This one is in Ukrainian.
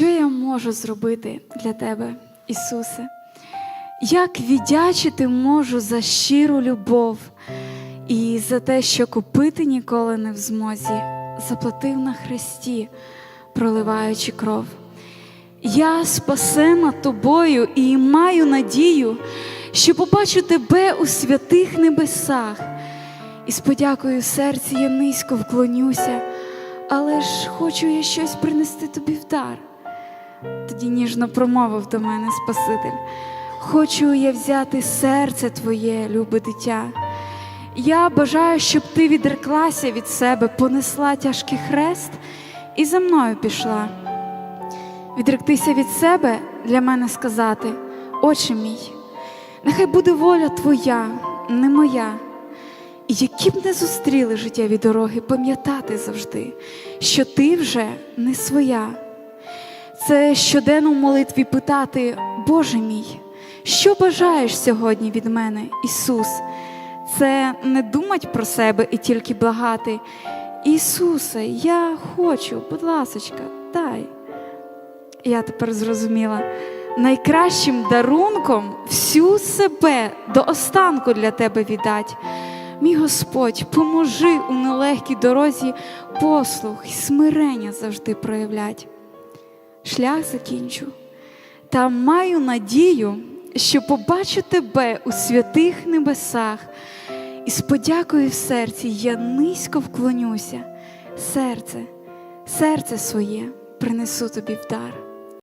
Що я можу зробити для тебе, Ісусе? Як віддячити можу за щиру любов і за те, що купити ніколи не в змозі, заплатив на хресті, проливаючи кров. Я спасена тобою і маю надію, що побачу тебе у святих небесах. І з подякою в серці я низько вклонюся, але ж хочу я щось принести тобі в дар. Тоді ніжно промовив до мене Спаситель. Хочу я взяти серце твоє, любе дитя. Я бажаю, щоб ти відреклася від себе, понесла тяжкий хрест і за мною пішла. Відректися від себе для мене сказати, Отче мій, нехай буде воля твоя, не моя. І які б не зустріли життєві дороги, пам'ятати завжди, що ти вже не своя. Це щоденно в молитві питати, Боже мій, що бажаєш сьогодні від мене, Ісус? Це не думать про себе і тільки благати. Ісусе, я хочу, будь ласочка, дай. Я тепер зрозуміла, найкращим дарунком всю себе до останку для тебе віддать. Мій Господь, поможи у нелегкій дорозі послух і смирення завжди проявлять. Шлях закінчу, та маю надію, що побачу тебе у святих небесах, і з подякою в серці я низько вклонюся, серце, серце своє принесу тобі в дар.